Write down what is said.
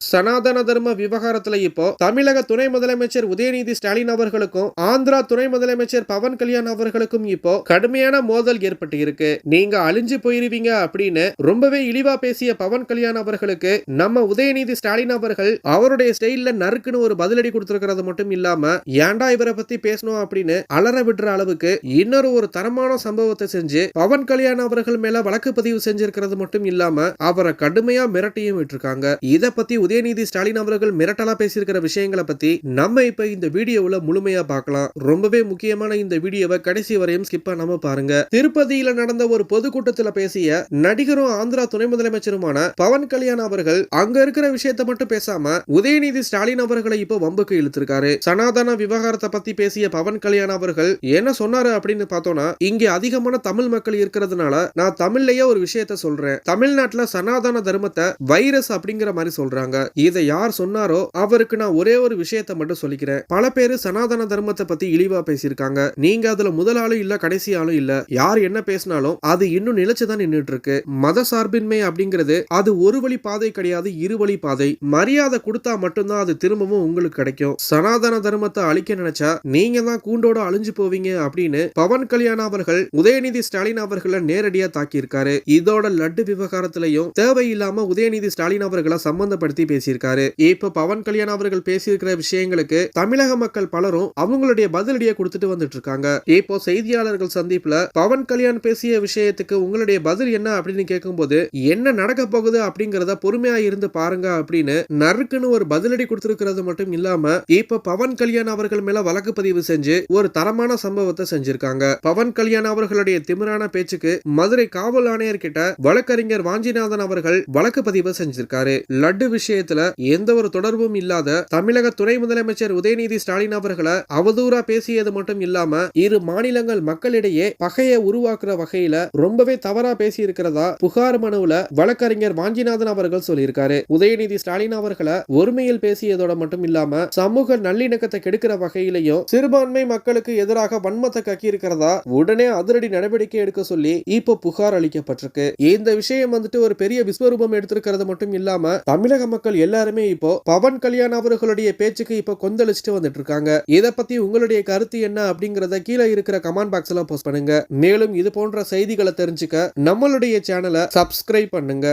சனாதன தர்ம விவகாரத்துல இப்போ தமிழக துணை முதலமைச்சர் உதயநிதி ஸ்டாலின் அவர்களுக்கும் ஆந்திரா துணை முதலமைச்சர் பவன் கல்யாண் அவர்களுக்கும் இப்போ கடுமையான மோதல் ஏற்பட்டு இருக்கு. நீங்க அழிஞ்சு போயிருவீங்க அப்படின்னு ரொம்பவே இழிவா பேசிய பவன் கல்யாண் அவர்களுக்கு நம்ம உதயநிதி ஸ்டாலின் அவர்கள் அவருடைய ஸ்டைல்ல நறுக்குன்னு ஒரு பதிலடி கொடுத்திருக்கிறது மட்டும் இல்லாம ஏன்டா இவரை பத்தி பேசணும்? அப்படின்னு அலற விடுற அளவுக்கு இன்னொரு ஒரு தரமான சம்பவத்தை செஞ்சு பவன் கல்யாண் அவர்கள் மேல வழக்கு பதிவு செஞ்சிருக்கிறது மட்டும் இல்லாம அவரை கடுமையா மிரட்டியும் விட்டுருக்காங்க. இத பத்தி உதயநிதி ஸ்டாலின் அவர்கள் மிரட்டலா பேசியிருக்கிற விஷயங்களை பத்தி நம்ம இப்ப இந்த வீடியோவில் முழுமையா பார்க்கலாம். ரொம்பவே முக்கியமான இந்த வீடியோவை கடைசி வரையும் ஸ்கிப் பண்ணாம பாருங்க. திருப்பதியில நடந்த ஒரு பொதுக்கூட்டத்தில் பேசிய நடிகரும் ஆந்திரா துணை முதலமைச்சருமான பவன் கல்யாண் அவர்கள் அங்க இருக்கிற விஷயத்த மட்டும் பேசாம உதயநிதி ஸ்டாலின் அவர்களை இப்போ வம்புக்கு இழுத்திருக்காரு. சனாதன விவகாரத்தை பத்தி பேசிய பவன் கல்யாண் அவர்கள் என்ன சொன்னாரு அப்படின்னு பார்த்தோம்னா இங்க அதிகமான தமிழ் மக்கள் இருக்கிறதுனால நான் தமிழ்லயே ஒரு விஷயத்த சொல்றேன். தமிழ்நாட்டுல சனாதன தர்மத்தை வைரஸ் அப்படிங்கிற மாதிரி சொல்றாங்க. இதை யார் சொன்னாரோ அவருக்கு நான் ஒரே ஒரு விஷயத்த மட்டும் சொல்லிக்கிறேன். பல பேர் சனாதன தர்மத்தை பத்தி இழிவா பேசியிருக்காங்க. நீங்க அதுல முதல் ஆளும் இல்ல கடைசி ஆளும் இல்ல. யார் என்ன பேசினாலும் அது இன்னும் நிலைச்சுதான் நின்றுட்டு இருக்கு மத சார்பின்மை அப்படிங்கிறது அது ஒரு வழி பாதை கிடையாது இரு வழி பாதை. மரியாதை கொடுத்தா மட்டும்தான் அது திரும்பவும் உங்களுக்கு கிடைக்கும். சனாதன தர்மத்தை அழிக்க நினைச்சா நீங்க தான் கூண்டோட அழிஞ்சு போவீங்க அப்படின்னு பவன் கல்யாண் அவர்கள் உதயநிதி ஸ்டாலின் அவர்களை நேரடியா தாக்கியிருக்காரு. இதோட லட்டு விவகாரத்திலையும் தேவையில்லாம உதயநிதி ஸ்டாலின் அவர்களை சம்பந்தப்படுத்தி பேசியிருக்காரு. இப்ப பவன் கல்யாண் அவர்கள் பேசியிருக்கிற விஷயங்களுக்கு தமிழக மக்கள் பலரும் அவங்களுடைய பதிலடியை கொடுத்துட்டு வந்துட்டு இருக்காங்க இப்போ செய்தியாளர்கள் சந்திப்புல பவன் கல்யாண் பேசிய விஷயத்துக்கு உங்களுடைய பதில் என்ன அப்படின்னு கேட்கும்போது என்ன நடக்க போகுது அப்படிங்கறத பொறுமையா இருந்து பாருங்க அப்படின்னு நறுக்குன்னு ஒரு பதிலடி கொடுத்திருக்கிறது மட்டும் இல்லாம இப்ப பவன் கல்யாண் அவர்கள் மேல வழக்கு பதிவு செஞ்சு ஒரு தரமான சம்பவத்தை செஞ்சிருக்காங்க. பவன் கல்யாண் அவர்களுடைய திமிரான பேச்சுக்கு மதுரை காவல் ஆணையர் கிட்ட வழக்கறிஞர் வாஞ்சிநாதன் அவர்கள் வழக்கு பதிவு செஞ்சிருக்காரு. லட்டு விஷயம் விஷயத்துல எந்த ஒரு தொடர்பும் இல்லாத தமிழக துணை முதலமைச்சர் உதயநிதி ஸ்டாலின் அவர்களை அவதூறா பேசியது மட்டும் இல்லாம இரு மாநிலங்கள் மக்களிடையே பகையை உருவாக்குற வகையில ரொம்பவே தவறா பேசி இருக்கிறதா புகார் மனுவுல வழக்கறிஞர் வாஞ்சிநாதன் அவர்கள் சொல்லியிருக்காரு. உதயநிதி ஸ்டாலின் அவர்களை ஒருமையில் பேசியதோட மட்டும் இல்லாம சமூக நல்லிணக்கத்தை கெடுக்கிற வகையிலையும் சிறுபான்மை மக்களுக்கு எதிராக வன்மத்தை கக்கி இருக்கிறதா உடனே அதிரடி நடவடிக்கை எடுக்க சொல்லி இப்போ புகார் அளிக்கப்பட்டிருக்கு. இந்த விஷயம் வந்துட்டு ஒரு பெரிய விஸ்வரூபம் எடுத்திருக்கிறது மட்டும் இல்லாம தமிழக மக்கள் மக்கள் எல்லாருமே இப்போ பவன் கல்யாண் அவர்களுடைய பேச்சுக்கு இப்போ கொந்தளிச்சுட்டு வந்துட்டு இருக்காங்க இதை பத்தி உங்களுடைய கருத்து என்ன அப்படிங்கறத கீழே இருக்கிற கமெண்ட் பாக்ஸ்ல போஸ்ட் பண்ணுங்க. மேலும் இது போன்ற செய்திகளை தெரிஞ்சுக்க நம்மளுடைய சேனலை சப்ஸ்கிரைப் பண்ணுங்க.